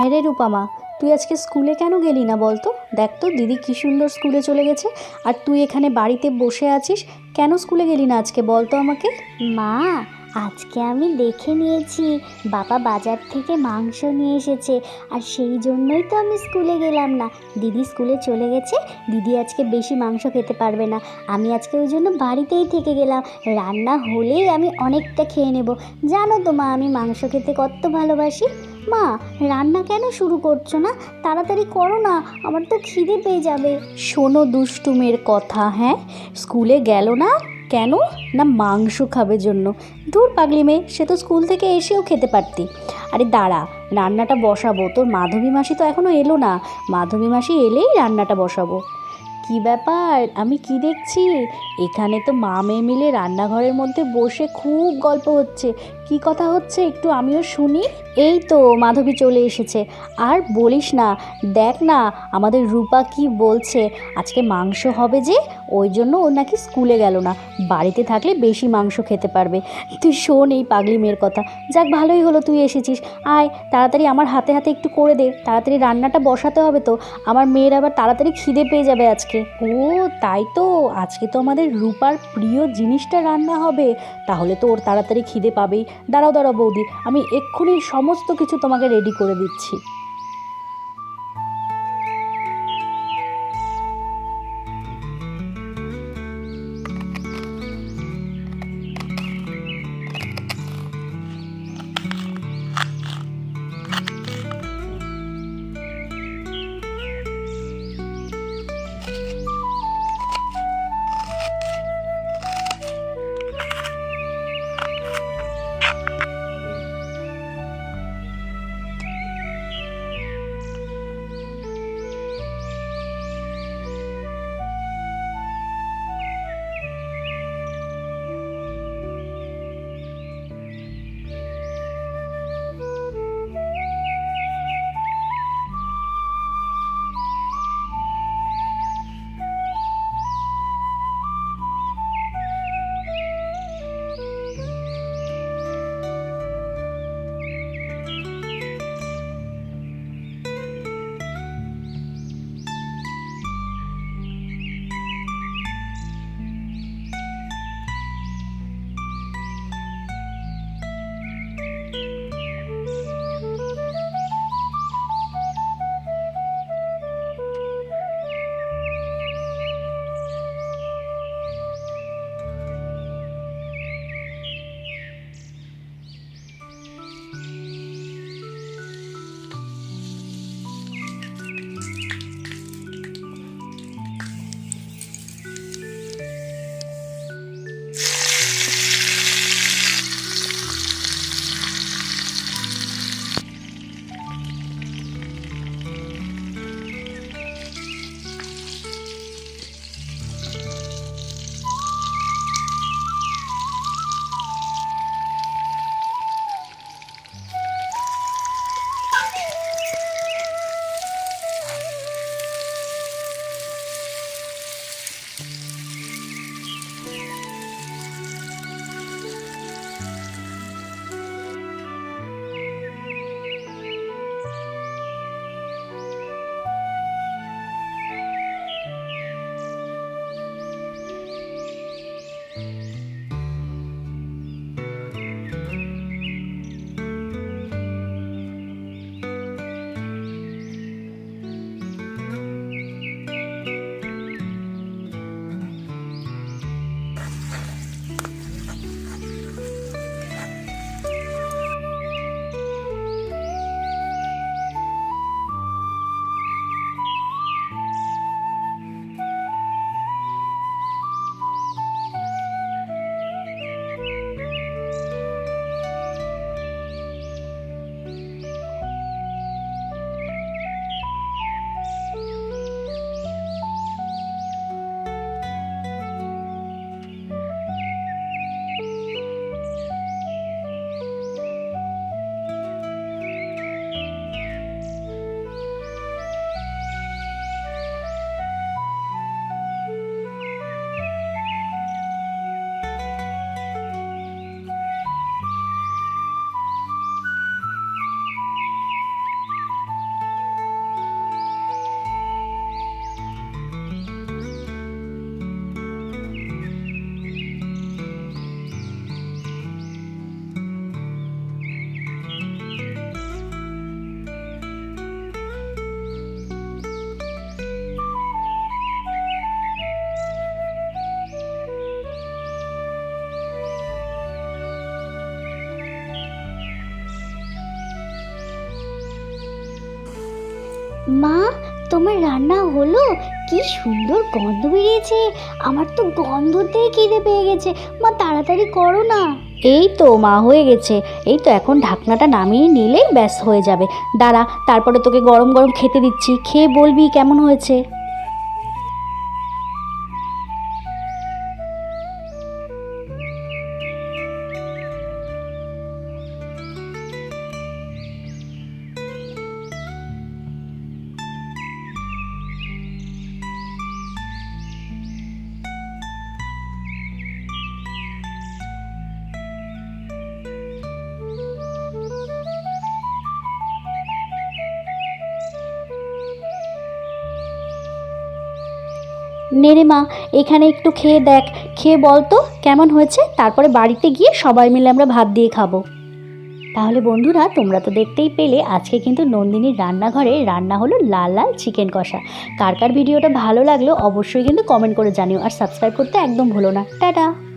হ্যাঁ রে রূপামা, তুই আজকে স্কুলে কেন গেলি না বলতো? দেখ তো, দিদি কী সুন্দর স্কুলে চলে গেছে। আর তুই এখানে বাড়িতে বসে আছিস, কেন স্কুলে গেলি না আজকে বলতো আমাকে? মা, আজকে আমি দেখে নিয়েছি, বাবা বাজার থেকে মাংস নিয়ে এসেছে, আর সেই জন্যই তো আমি স্কুলে গেলাম না। দিদি স্কুলে চলে গেছে, দিদি আজকে বেশি মাংস খেতে পারবে না। আমি আজকে ওই জন্য বাড়িতেই থেকে গেলাম। রান্না হলেই আমি অনেকটা খেয়ে নেব। জানো তো মা, আমি মাংস খেতে কত ভালোবাসি। মা, রান্না কেন শুরু করছ না? তাড়াতাড়ি করো না, আমার তো খিদে পেয়ে যাবে। শোনো দুষ্টুমের কথা হ্যাঁ? স্কুলে গেল না? কেন? না মাংস খাবে জন্য। দূর পাগলি মেয়ে, সে তো স্কুল থেকে এসেও খেতে পারতি। আরে দাঁড়া, রান্নাটা বসাবো। তোর মাধবী মাসি তো এখনও এলো না। মাধবী মাসি এলেই রান্নাটা বসাবো। কি ব্যাপার? আমি কি দেখছি? এখানে তো মা মেয়ে মিলে রান্নাঘরের মধ্যে বসে খুব গল্প হচ্ছে। কি কথা হচ্ছে একটু আমিও শুনি? এই তো মাধবী চলে এসেছে। আর বলিস না, দেখ না, আমাদের রূপা কি বলছে? আজকে মাংস হবে যে, ওই জন্য ও নাকি স্কুলে গেল না। বাড়িতে থাকলে বেশি মাংস খেতে পারবে। তুই শোন এই পাগলি মেয়ের কথা। যাক, ভালোই হলো তুই এসেছিস। আয়, তাড়াতাড়ি আমার হাতে হাতে একটু করে দে। তাড়াতাড়ি রান্নাটা বসাতে হবে তো। আমার মেয়ের আবার তাড়াতাড়ি খিদে পেয়ে যাবে আজকে। ও, তাই তো। আজকে তো আমাদের রূপার প্রিয় জিনিসটা রান্না হবে। তাহলে তো ওর তাড়াতাড়ি খিদে পাবেই। দাঁড়াও দাঁড়াও বৌদি আমি এক্ষুনি সমস্ত কিছু তোমাকে রেডি করে দিচ্ছি। মা, তোমার রান্না হলো? কি সুন্দর গন্ধ বেরিয়েছে। আমার তো গন্ধতেই কেঁদে পেয়ে গেছে। মা, তাড়াতাড়ি করো না। এই তো, মা, হয়ে গেছে। এই তো, এখন ঢাকনাটা নামিয়ে নিলেই ব্যাস হয়ে যাবে। দাঁড়া, তারপরে তোকে গরম গরম খেতে দিচ্ছি। খেয়ে বলবি কেমন হয়েছে। নেরে মা, এখানে একটু খেয়ে দেখ। খেয়ে বল তো, কেমন হয়েছে? তারপরে বাড়িতে গিয়ে সবাই মিলে আমরা ভাত দিয়ে খাব। তাহলে বন্ধুরা, তোমরা তো দেখতেই পেলে, আজকে কিন্তু নন্দিনীর রান্নাঘরে রান্না হলো লাল লাল চিকেন কষা। কার কার ভিডিওটা ভালো লাগল, অবশ্যই কিন্তু কমেন্ট করে জানিও, আর সাবস্ক্রাইব করতে একদম ভুলো না। টাটা!